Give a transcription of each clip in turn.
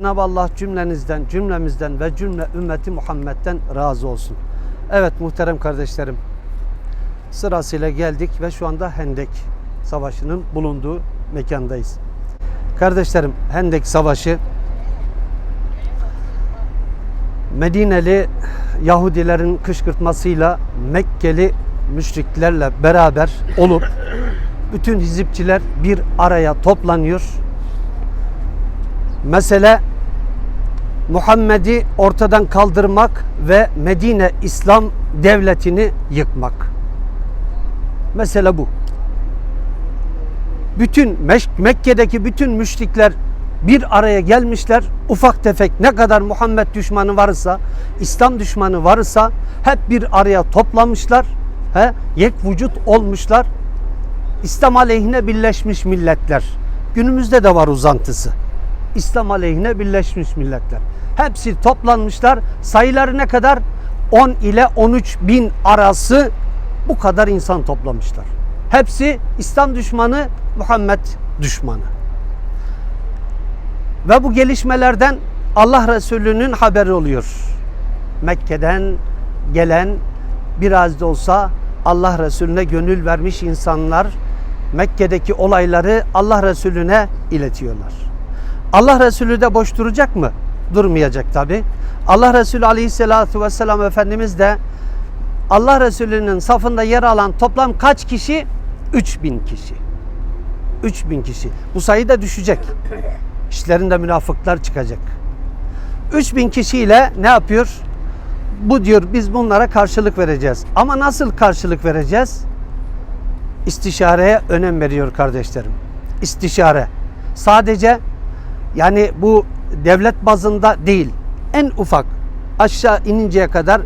Cenab-ı Allah cümlenizden, cümlemizden ve cümle ümmeti Muhammed'den razı olsun. Evet muhterem kardeşlerim. Sırasıyla geldik ve şu anda Hendek Savaşı'nın bulunduğu mekandayız. Kardeşlerim Hendek Savaşı Medineli Yahudilerin kışkırtmasıyla Mekkeli müşriklerle beraber olup bütün hizipçiler bir araya toplanıyor. Mesele Muhammed'i ortadan kaldırmak ve Medine İslam devletini yıkmak. Mesele bu. Bütün Mekke'deki bütün müşrikler bir araya gelmişler. Ufak tefek ne kadar Muhammed düşmanı varsa, İslam düşmanı varsa hep bir araya toplamışlar. He, yek vücut olmuşlar. İslam aleyhine birleşmiş milletler. Günümüzde de var uzantısı. İslam aleyhine birleşmiş milletler. Hepsi toplanmışlar. Sayıları ne kadar? 10 ile 13 bin arası bu kadar insan toplamışlar. Hepsi İslam düşmanı, Muhammed düşmanı. Ve bu gelişmelerden Allah Resulü'nün haberi oluyor. Mekke'den gelen biraz da olsa Allah Resulüne gönül vermiş insanlar Mekke'deki olayları Allah Resulüne iletiyorlar. Allah Resulü de boş duracak mı? Durmayacak tabi. Allah Resulü Aleyhisselatü Vesselam Efendimiz de Allah Resulü'nün safında yer alan toplam kaç kişi? 3000 kişi. 3000 kişi. Bu sayı da düşecek. İşlerinde münafıklar çıkacak. 3000 kişiyle ne yapıyor? Bu diyor biz bunlara karşılık vereceğiz. Ama nasıl karşılık vereceğiz? İstişareye önem veriyor kardeşlerim. İstişare. Sadece yani bu devlet bazında değil. En ufak aşağı ininceye kadar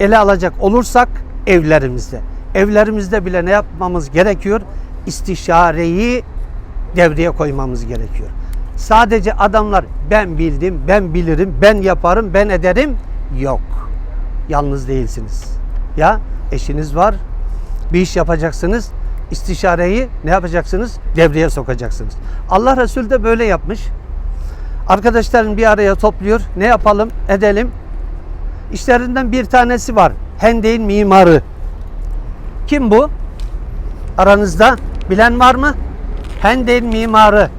ele alacak olursak evlerimizde. Evlerimizde bile ne yapmamız gerekiyor? İstişareyi devreye koymamız gerekiyor. Sadece adamlar ben bildim, ben bilirim, ben yaparım, ben ederim yok. Yalnız değilsiniz. Ya eşiniz var, bir iş yapacaksınız. istişareyi ne yapacaksınız? Devreye sokacaksınız. Allah Resulü de böyle yapmış. Arkadaşların bir araya topluyor. Ne yapalım? Edelim. İşlerinden bir tanesi var. Hendek'in mimarı. Kim bu? Aranızda bilen var mı? Hendek'in mimarı.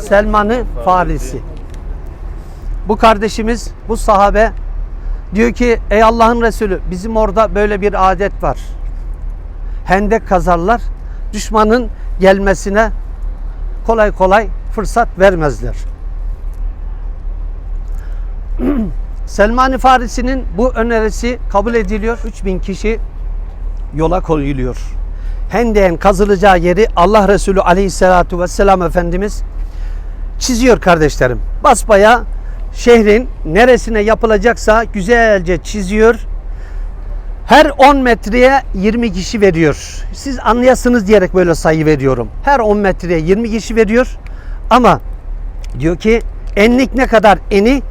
Selman-ı Farisi. Bu kardeşimiz, bu sahabe diyor ki ey Allah'ın Resulü bizim orada böyle bir adet var. Hendek kazarlar. Düşmanın gelmesine kolay kolay fırsat vermezler. Selman-ı Farisi'nin bu önerisi kabul ediliyor. 3000 kişi yola koyuluyor. Hendek'in kazılacağı yeri Allah Resulü Aleyhisselatü Vesselam Efendimiz çiziyor kardeşlerim. Basbaya şehrin neresine yapılacaksa güzelce çiziyor. Her 10 metreye 20 kişi veriyor. Siz anlayasınız diyerek böyle sayı veriyorum. Her 10 metreye 20 kişi veriyor. Ama diyor ki enlik ne kadar eni?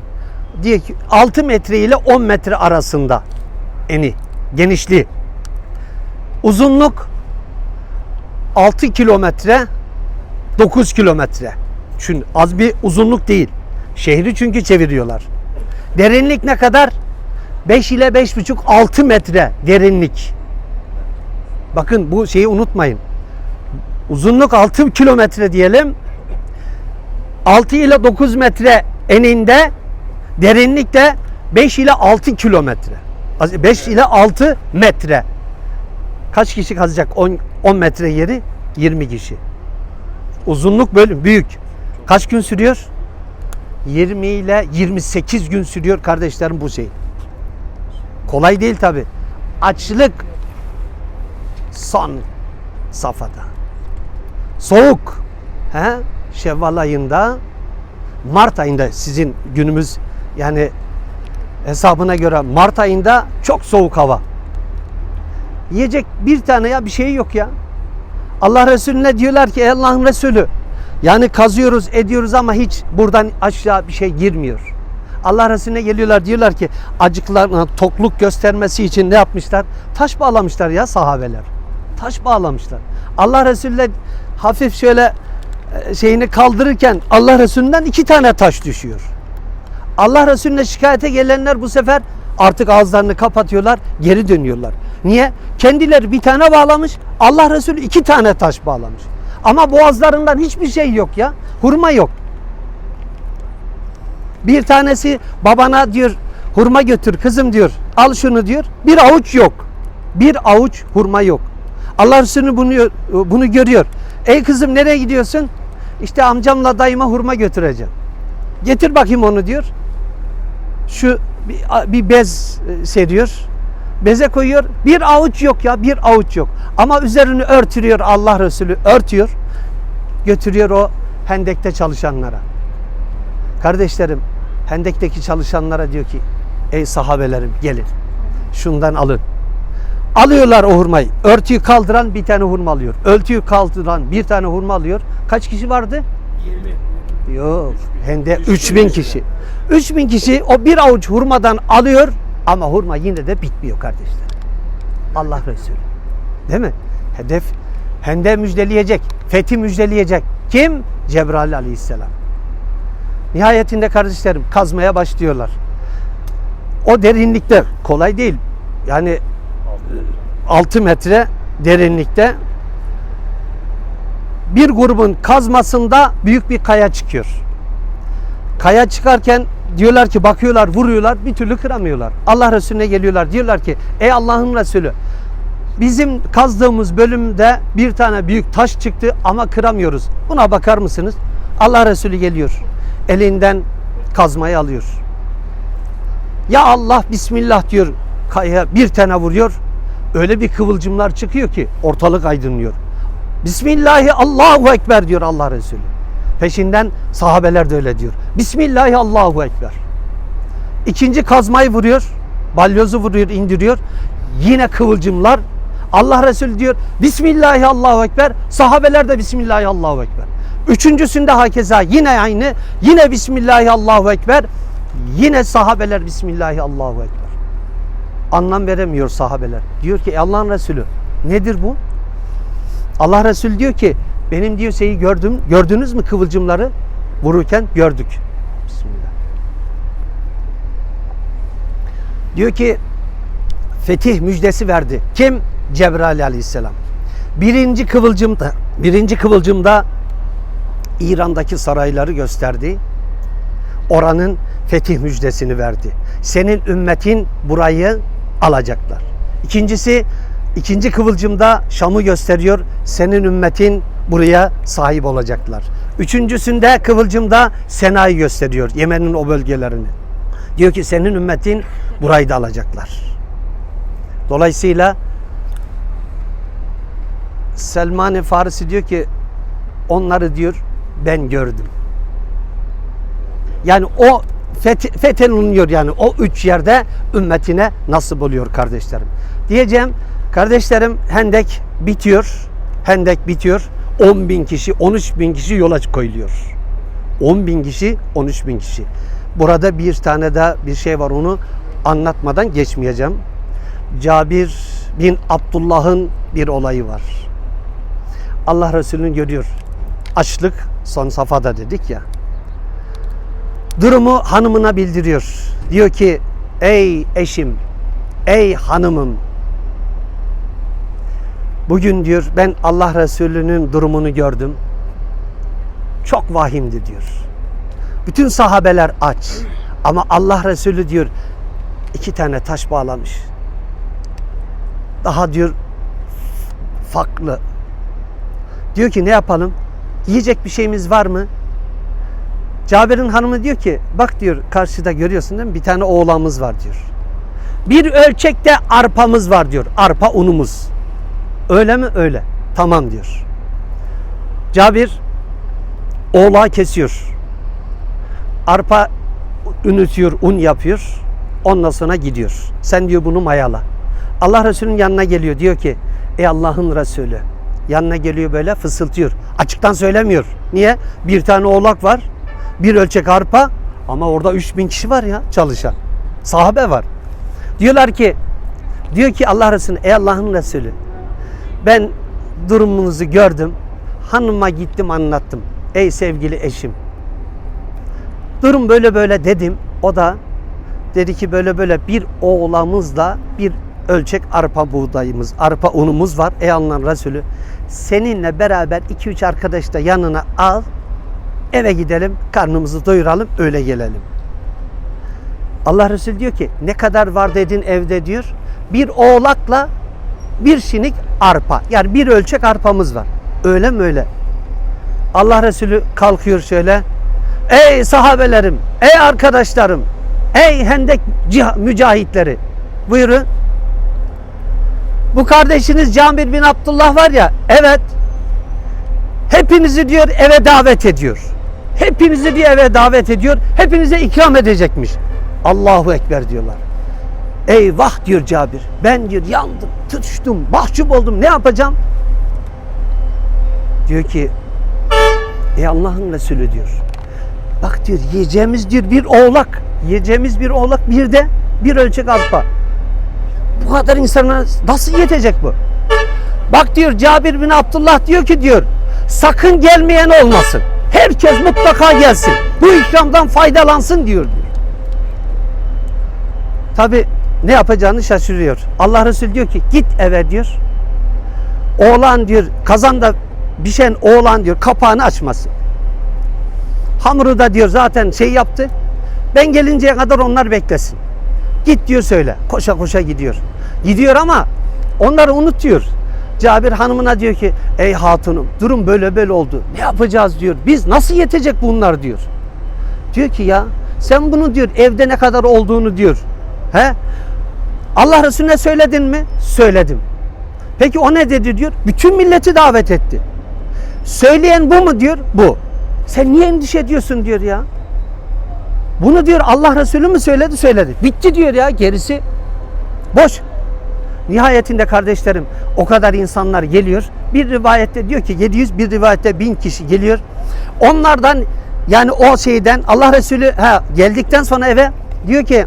Diyor ki 6 metre ile 10 metre arasında eni, genişliği. Uzunluk 6 kilometre 9 kilometre. Çünkü az bir uzunluk değil. Şehri çünkü çeviriyorlar. Derinlik ne kadar? 5 ile 5,5 6 metre derinlik. Bakın bu şeyi unutmayın. Uzunluk 6 kilometre diyelim. 6 ile 9 metre eninde derinlik de 5 ile 6 kilometre. 5 ile 6 metre. Kaç kişi kazacak 10, 10 metre yeri? 20 kişi. Uzunluk böyle büyük. Kaç gün sürüyor? 20 ile 28 gün sürüyor kardeşlerim bu şey. Kolay değil tabi. Açlık son safhada. Soğuk. He? Şevval ayında Mart ayında sizin günümüz yani hesabına göre Mart ayında çok soğuk hava. Yiyecek bir tane ya bir şey yok ya. Allah Resulüne diyorlar ki ey Allah'ın Resulü yani kazıyoruz ediyoruz ama hiç buradan aşağı bir şey girmiyor. Allah Resulüne geliyorlar diyorlar ki acıklarına tokluk göstermesi için ne yapmışlar? Taş bağlamışlar ya sahabeler. Taş bağlamışlar. Allah Resulü hafif şöyle e, şeyini kaldırırken Allah Resulü'nden iki tane taş düşüyor. Allah Resulüne şikayete gelenler bu sefer artık ağızlarını kapatıyorlar, geri dönüyorlar. Niye? Kendileri bir tane bağlamış, Allah Resulü iki tane taş bağlamış. Ama boğazlarından hiçbir şey yok ya. Hurma yok. Bir tanesi babana diyor hurma götür kızım diyor. Al şunu diyor. Bir avuç yok. Bir avuç hurma yok. Allah Resulü bunu bunu görüyor. Ey kızım nereye gidiyorsun? İşte amcamla dayıma hurma götüreceğim. Getir bakayım onu diyor. Şu bir, bir bez e, seriyor. Beze koyuyor. Bir avuç yok ya bir avuç yok. Ama üzerini örtüyor Allah Resulü örtüyor. Götürüyor o hendekte çalışanlara. Kardeşlerim hendekteki çalışanlara diyor ki ey sahabelerim gelin şundan alın. Alıyorlar o hurmayı. Örtüyü kaldıran bir tane hurma alıyor. Örtüyü kaldıran bir tane hurma alıyor. Kaç kişi vardı? 20. Yok. Hende 3000 kişi. 3000 kişi o bir avuç hurmadan alıyor ama hurma yine de bitmiyor kardeşler. Allah Resulü. Değil mi? Hedef hende müjdeleyecek. Fethi müjdeleyecek. Kim? Cebrail aleyhisselam. Nihayetinde kardeşlerim kazmaya başlıyorlar. O derinlikte kolay değil. Yani 6 metre derinlikte bir grubun kazmasında büyük bir kaya çıkıyor. Kaya çıkarken diyorlar ki bakıyorlar vuruyorlar bir türlü kıramıyorlar. Allah Resulüne geliyorlar diyorlar ki ey Allah'ın Resulü bizim kazdığımız bölümde bir tane büyük taş çıktı ama kıramıyoruz. Buna bakar mısınız? Allah Resulü geliyor. Elinden kazmayı alıyor. Ya Allah Bismillah diyor kayaya bir tane vuruyor. Öyle bir kıvılcımlar çıkıyor ki ortalık aydınlıyor. Bismillahi Allahu Ekber diyor Allah Resulü. Peşinden sahabeler de öyle diyor. Bismillahi Allahu Ekber. İkinci kazmayı vuruyor. Balyozu vuruyor, indiriyor. Yine kıvılcımlar. Allah Resulü diyor Bismillahi Allahu Ekber. Sahabeler de Bismillahi Allahu Ekber. Üçüncüsünde hakeza yine aynı. Yine Bismillahi Allahu Ekber. Yine sahabeler Bismillahi Allahu Ekber. Anlam veremiyor sahabeler. Diyor ki "Ey Allah'ın Resulü nedir bu? Allah Resulü diyor ki benim diyor şeyi gördüm. Gördünüz mü kıvılcımları vururken gördük. Bismillah. Diyor ki fetih müjdesi verdi. Kim? Cebrail aleyhisselam. Birinci kıvılcımda, birinci kıvılcımda İran'daki sarayları gösterdi. Oranın fetih müjdesini verdi. Senin ümmetin burayı alacaklar. İkincisi ikinci kıvılcımda Şam'ı gösteriyor. Senin ümmetin buraya sahip olacaklar. Üçüncüsünde kıvılcımda Sena'yı gösteriyor. Yemen'in o bölgelerini. Diyor ki senin ümmetin burayı da alacaklar. Dolayısıyla Selman-ı Farisi diyor ki onları diyor ben gördüm. Yani o feth- fethediliyor yani o üç yerde ümmetine nasip oluyor kardeşlerim. Diyeceğim kardeşlerim Hendek bitiyor. Hendek bitiyor. 10 bin kişi 13 bin kişi yola koyuluyor. 10 bin kişi 13 bin kişi. Burada bir tane daha bir şey var onu anlatmadan geçmeyeceğim. Cabir bin Abdullah'ın bir olayı var. Allah Resulü'nü görüyor. Açlık son safhada dedik ya durumu hanımına bildiriyor. Diyor ki ey eşim, ey hanımım bugün diyor ben Allah Resulü'nün durumunu gördüm. Çok vahimdi diyor. Bütün sahabeler aç. Ama Allah Resulü diyor iki tane taş bağlamış. Daha diyor farklı. Diyor ki ne yapalım? Yiyecek bir şeyimiz var mı? Cabir'in hanımı diyor ki bak diyor karşıda görüyorsun değil mi? Bir tane oğlanımız var diyor. Bir ölçekte arpamız var diyor. Arpa unumuz. Öyle mi? Öyle. Tamam diyor. Cabir oğlağı kesiyor. Arpa ünütüyor, un yapıyor. Ondan sonra gidiyor. Sen diyor bunu mayala. Allah Resulü'nün yanına geliyor. Diyor ki ey Allah'ın Resulü. Yanına geliyor böyle fısıltıyor. Açıktan söylemiyor. Niye? Bir tane oğlak var bir ölçek arpa ama orada 3000 kişi var ya çalışan. Sahabe var. Diyorlar ki diyor ki Allah Resulü ey Allah'ın Resulü ben durumunuzu gördüm. Hanıma gittim anlattım. ey sevgili eşim durum böyle böyle dedim. O da dedi ki böyle böyle bir oğlamızla bir ölçek arpa buğdayımız, arpa unumuz var. Ey Allah'ın Resulü seninle beraber 2-3 arkadaş da yanına al. Eve gidelim, karnımızı doyuralım, öyle gelelim. Allah Resulü diyor ki ne kadar var dedin evde diyor. Bir oğlakla bir şinik arpa. Yani bir ölçek arpamız var. Öyle mi öyle? Allah Resulü kalkıyor şöyle. Ey sahabelerim, ey arkadaşlarım, ey hendek mücahitleri. Buyurun. Bu kardeşiniz Camir bin Abdullah var ya, evet. Hepinizi diyor eve davet ediyor. Hepinizi diyor eve davet ediyor. Hepinize ikram edecekmiş. Allahu Ekber diyorlar. Eyvah diyor Cabir. Ben diyor yandım, tutuştum, mahcup oldum. Ne yapacağım? Diyor ki Ey Allah'ın Resulü diyor. Bak diyor yiyeceğimiz diyor bir oğlak. Yiyeceğimiz bir oğlak bir de bir ölçek arpa. Bu kadar insana nasıl yetecek bu? Bak diyor Cabir bin Abdullah diyor ki diyor sakın gelmeyen olmasın. Herkes mutlaka gelsin. Bu ikramdan faydalansın diyor. diyor. Tabi ne yapacağını şaşırıyor. Allah Resulü diyor ki git eve diyor. Oğlan diyor kazanda pişen oğlan diyor kapağını açmasın. Hamuru da diyor zaten şey yaptı. Ben gelinceye kadar onlar beklesin. Git diyor söyle. Koşa koşa gidiyor. Gidiyor ama onları unutuyor. Cabir hanımına diyor ki ey hatunum durum böyle böyle oldu. Ne yapacağız diyor. Biz nasıl yetecek bunlar diyor. Diyor ki ya sen bunu diyor evde ne kadar olduğunu diyor. He? Allah Resulüne söyledin mi? Söyledim. Peki o ne dedi diyor? Bütün milleti davet etti. Söyleyen bu mu diyor? Bu. Sen niye endişe ediyorsun diyor ya. Bunu diyor Allah Resulü mü söyledi? Söyledi. Bitti diyor ya gerisi. Boş. Nihayetinde kardeşlerim o kadar insanlar geliyor. Bir rivayette diyor ki 700 bir rivayette 1000 kişi geliyor. Onlardan yani o şeyden Allah Resulü ha, geldikten sonra eve diyor ki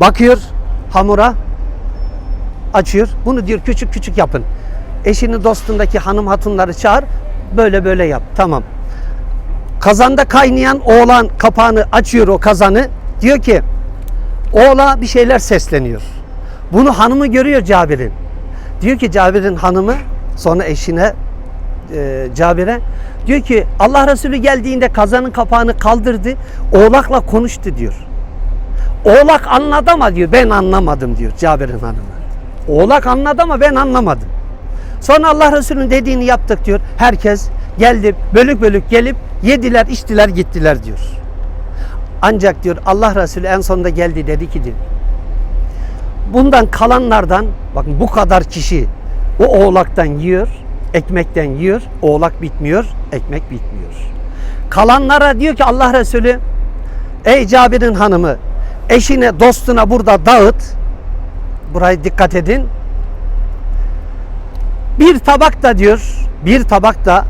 bakıyor hamura açıyor. Bunu diyor küçük küçük yapın. Eşini dostundaki hanım hatunları çağır. Böyle böyle yap. Tamam. Kazanda kaynayan oğlan kapağını açıyor o kazanı. Diyor ki oğla bir şeyler sesleniyor. Bunu hanımı görüyor Cabir'in. Diyor ki Cabir'in hanımı sonra eşine e, Cabir'e diyor ki Allah Resulü geldiğinde kazanın kapağını kaldırdı. Oğlakla konuştu diyor. Oğlak anladı ama diyor ben anlamadım diyor Cabir'in hanımı. Oğlak anladı ama ben anlamadım. Sonra Allah Resulü'nün dediğini yaptık diyor. Herkes geldi bölük bölük gelip yediler içtiler gittiler diyor. Ancak diyor Allah Resulü en sonunda geldi dedi ki diyor. Bundan kalanlardan bakın bu kadar kişi o oğlaktan yiyor, ekmekten yiyor. Oğlak bitmiyor, ekmek bitmiyor. Kalanlara diyor ki Allah Resulü ey Cabir'in hanımı eşine dostuna burada dağıt. Burayı dikkat edin. Bir tabak da diyor, bir tabak da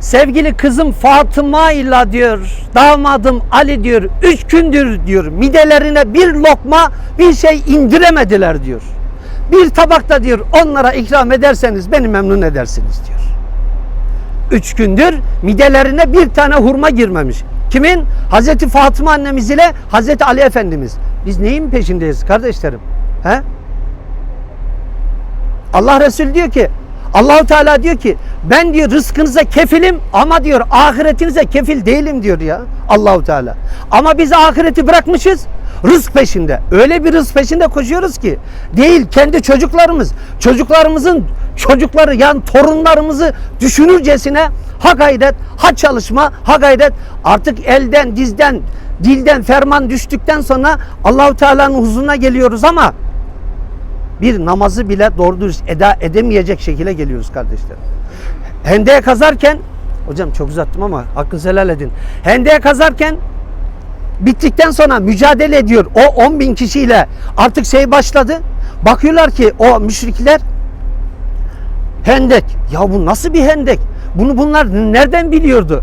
sevgili kızım Fatıma ile diyor, damadım Ali diyor, üç gündür diyor, midelerine bir lokma bir şey indiremediler diyor. Bir tabakta diyor onlara ikram ederseniz beni memnun edersiniz diyor. Üç gündür midelerine bir tane hurma girmemiş. Kimin? Hazreti Fatıma annemiz ile Hazreti Ali Efendimiz. Biz neyin peşindeyiz kardeşlerim? He? Allah Resulü diyor ki Allahu Teala diyor ki ben diyor rızkınıza kefilim ama diyor ahiretinize kefil değilim diyor ya Allahu Teala. Ama biz ahireti bırakmışız rızk peşinde. Öyle bir rızk peşinde koşuyoruz ki değil kendi çocuklarımız, çocuklarımızın çocukları yani torunlarımızı düşünürcesine ha gayret, ha çalışma, ha gayret artık elden, dizden, dilden ferman düştükten sonra Allahu Teala'nın huzuruna geliyoruz ama bir namazı bile doğru dürüst eda edemeyecek şekilde geliyoruz kardeşler. Hendeğe kazarken hocam çok uzattım ama hakkınızı helal edin. Hendeğe kazarken bittikten sonra mücadele ediyor. O 10 bin kişiyle artık şey başladı. Bakıyorlar ki o müşrikler hendek. Ya bu nasıl bir hendek? Bunu bunlar nereden biliyordu?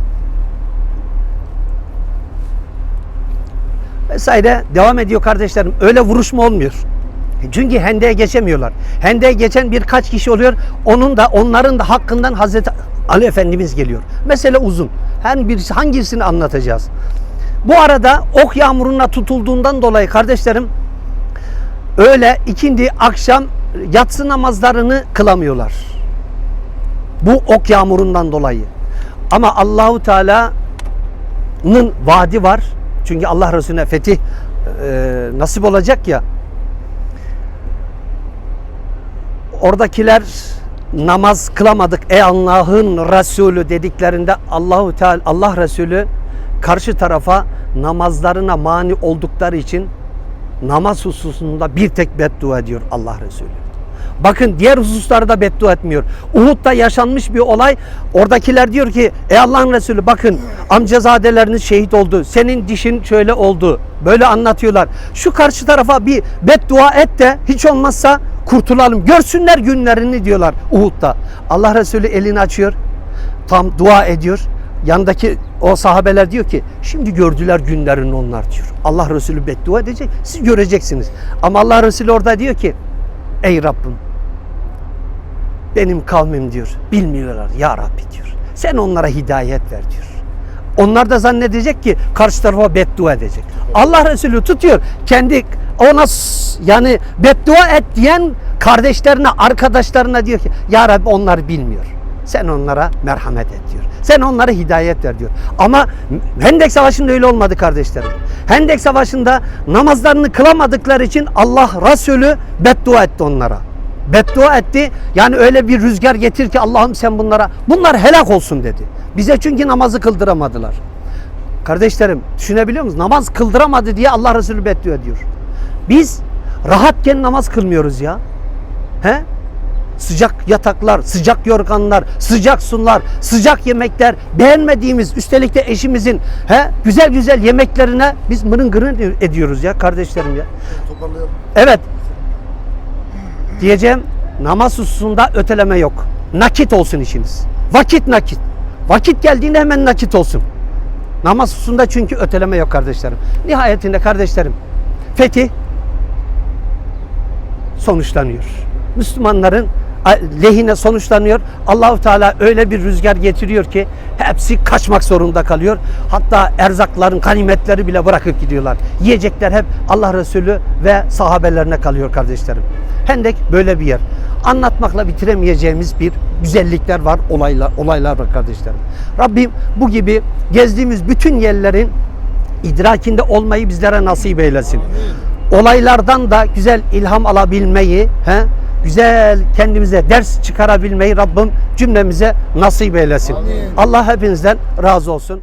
Vesaire devam ediyor kardeşlerim. Öyle vuruşma olmuyor. Çünkü hendeğe geçemiyorlar. Hendeğe geçen birkaç kişi oluyor. Onun da onların da hakkından Hazreti Ali Efendimiz geliyor. Mesele uzun. Her birisi hangisini anlatacağız? Bu arada ok yağmuruna tutulduğundan dolayı kardeşlerim öyle ikindi akşam yatsı namazlarını kılamıyorlar. Bu ok yağmurundan dolayı. Ama Allahu Teala'nın vaadi var. Çünkü Allah Resulüne fetih e, nasip olacak ya. Oradakiler namaz kılamadık ey Allah'ın Resulü dediklerinde Allahu Teala Allah Resulü karşı tarafa namazlarına mani oldukları için namaz hususunda bir tek beddua ediyor Allah Resulü. Bakın diğer hususlarda beddua etmiyor. Uhud'da yaşanmış bir olay. Oradakiler diyor ki ey Allah'ın Resulü bakın amcazadeleriniz şehit oldu. Senin dişin şöyle oldu. Böyle anlatıyorlar. Şu karşı tarafa bir beddua et de hiç olmazsa kurtulalım. Görsünler günlerini diyorlar Uhud'da. Allah Resulü elini açıyor. Tam dua ediyor. Yandaki o sahabeler diyor ki şimdi gördüler günlerini onlar diyor. Allah Resulü beddua edecek. Siz göreceksiniz. Ama Allah Resulü orada diyor ki Ey Rabbim benim kavmim diyor bilmiyorlar ya Rabbi diyor. Sen onlara hidayet ver diyor. Onlar da zannedecek ki karşı tarafa beddua edecek. Allah Resulü tutuyor kendi ona yani beddua et diyen kardeşlerine, arkadaşlarına diyor ki Ya Rabbi onlar bilmiyor. Sen onlara merhamet et diyor. Sen onlara hidayet ver diyor. Ama Hendek Savaşı'nda öyle olmadı kardeşlerim. Hendek Savaşı'nda namazlarını kılamadıkları için Allah Resulü beddua etti onlara. Beddua etti. Yani öyle bir rüzgar getir ki Allah'ım sen bunlara bunlar helak olsun dedi. Bize çünkü namazı kıldıramadılar. Kardeşlerim düşünebiliyor musunuz? Namaz kıldıramadı diye Allah Resulü beddua ediyor. Biz rahatken namaz kılmıyoruz ya. He? Sıcak yataklar, sıcak yorganlar, sıcak sular, sıcak yemekler, beğenmediğimiz üstelik de eşimizin he, güzel güzel yemeklerine biz mırın gırın ediyoruz ya kardeşlerim ya. Toparlayalım. Evet. Diyeceğim namaz hususunda öteleme yok. Nakit olsun işiniz. Vakit nakit. Vakit geldiğinde hemen nakit olsun. Namaz hususunda çünkü öteleme yok kardeşlerim. Nihayetinde kardeşlerim fetih sonuçlanıyor. Müslümanların lehine sonuçlanıyor. Allahu Teala öyle bir rüzgar getiriyor ki hepsi kaçmak zorunda kalıyor. Hatta erzakların, ganimetleri bile bırakıp gidiyorlar. Yiyecekler hep Allah Resulü ve sahabelerine kalıyor kardeşlerim. Hendek böyle bir yer. Anlatmakla bitiremeyeceğimiz bir güzellikler var, olaylar, olaylar var kardeşlerim. Rabbim bu gibi gezdiğimiz bütün yerlerin idrakinde olmayı bizlere nasip eylesin. Olaylardan da güzel ilham alabilmeyi, he, güzel kendimize ders çıkarabilmeyi Rabbim cümlemize nasip eylesin. Amin. Allah hepinizden razı olsun.